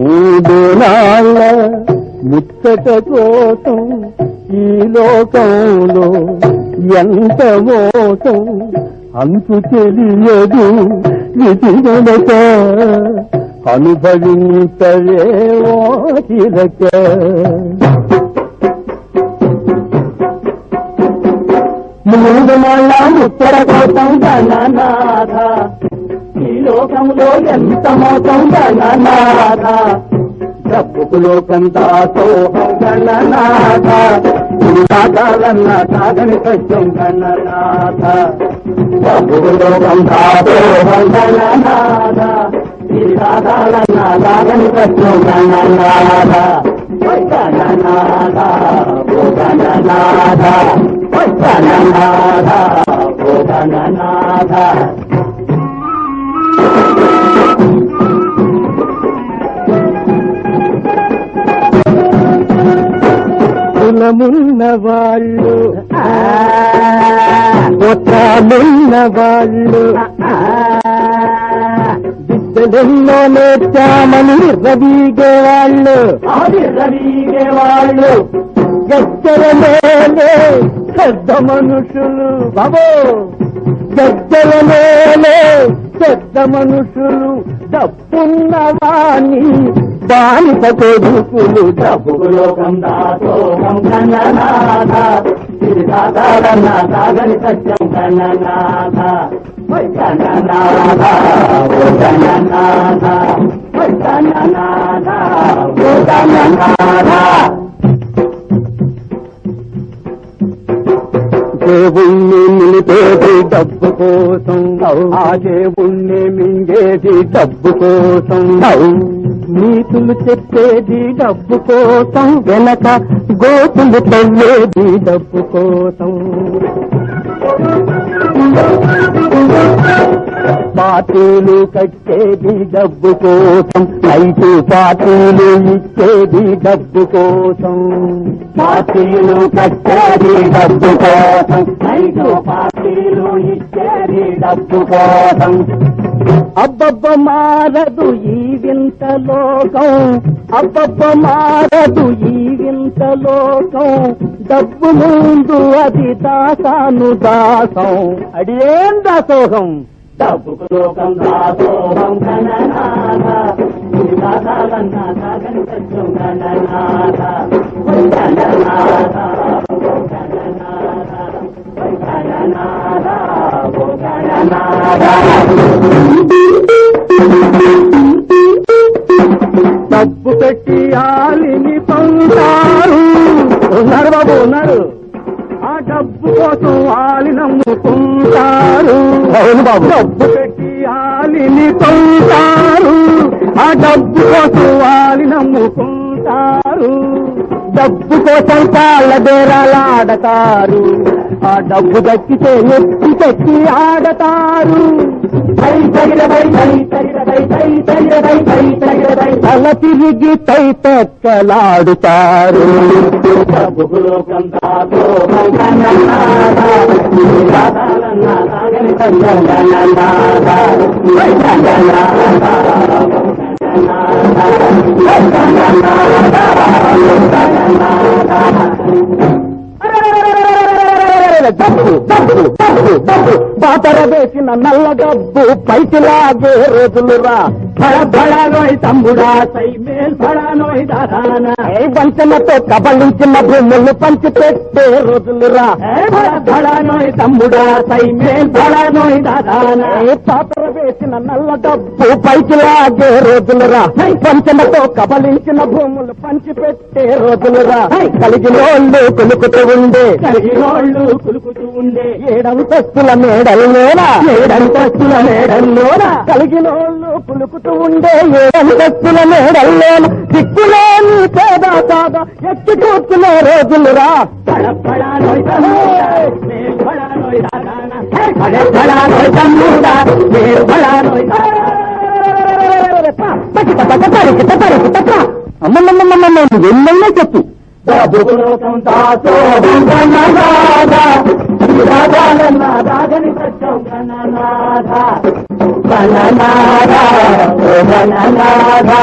మూడు ముచ్చట కోసం ఈ లోకంలో ఎంత మోసం? అంతు తెలియదు విధిగలక అనుభవించవే ఓ చిరక ముచ్చట కోసం గణనాథ ఈ లోకంలో ఎంత మోసం గణనాథ డబ్బుకు లోకంతా దాసోహం గణనాథ సాగాలన్న సాగని సత్యం గణనాథ డబ్బుకు లోకంతా దాసోహం గణనాథ సాగాలన్న సాగని సత్యం గణనాథ గణనాథ గణనాథ గణనాథ గణనాథ కులమున్న వాళ్ళు గోత్రాలున్న వాళ్ళు విద్యలెన్నో నేర్చామని రవీగే వాళ్ళు రవీగే వాళ్ళు గద్దరమేలే పెద్ద మనుషులు. బాబో! గద్దరమేలే పెద్ద మనుషులు డబ్బున్న వాణి బానిస కొడుకులు డబ్బు లోకం దాసోహం కన్ననాథ సాధారణ సాగని సత్యం కన్ననాథ ఓయ్ కన్ననాథ ఓ కన్ననాథ ఓయ్ కన్ననాథ ఓ కన్ననాథ డబ్బు కోసం ఆ దేవుణ్ణి మింగేది డబ్బు కోసం నీతులు చెప్పేది డబ్బు కోసం వెనక గోతులు తవ్వేది డబ్బు కోసం. పార్టీలు కట్టేది డబ్బు కోసం. ఐదు పార్టీలు ఇచ్చేది డబ్బు కోసం. పార్టీలు కట్టేది డబ్బు కోసం. ఐదు పార్టీలు ఇచ్చేది డబ్బు కోసం. అబ్బబ్బ మారదు ఈ వింత లోకం. అబ్బబ్బ మారదు ఈ వింత లోకం. డబ్బు ముందు అది దాసాను దాసం అడియేం దాసోహం? డబ్బుకు లోకం దాసోహం గణనాథ ఇది దాసాలన్న సాగని సత్యం గణనాథ ఓ గణనాథ ఓ గణనాథ ఓ గణనాథ ఓ గణనాథ డబ్బు కోసం ఆలి నమ్ముకుంటారు డబ్బు పెట్టి ఆలిని పొందారు ఆ డబ్బు కోసం ఆలి నమ్ముకుంటారు డబ్బు కోసం కాళ్ళ బేరాలాడతారు ఆ డబ్బు దక్కితే ఎత్తి తెచ్చి ఆడతారు తల తిరిగి తై తెక్కలాడుతారు డబ్బు వేసిన నల్ల డబ్బు పైకి లాగే రోజులు రా. భళ భళనోయ్ తమ్ముడా సై మేల్ భళనోయ్ దాదాన వంచనతో కబళించిన భూములు పంచి పెట్టే రోజులురా. భళ భళనోయ్ తమ్ముడా సై మేల్ భళనోయ్ దాదాన పాతర వేసిన నల్ల డబ్బు పైకి లాగే రోజులురా. వంచనతో కబళించిన భూములు పంచి పెట్టే రోజులురా కలిగినోళ్ళు కొలుకుతూ ఉండే. కలిగినోళ్ళు కులుకుతూ ఉండే. ఏడంతస్తుల మేడల్లోనా? ఏడంతస్తుల మేడల్లోనా? కలిగినోళ్ళు పులుకుతూ ఉండే ఏడంతస్తుల మేడల్లోన దిక్కులేని పేద సాద ఎక్కి కూర్చునే రోజులురా. అమ్మమ్మమ్మమ్మ ఎన్నైనా చెప్పు. ప్రభులోకం సత్యం కన్నా వననారా వననారా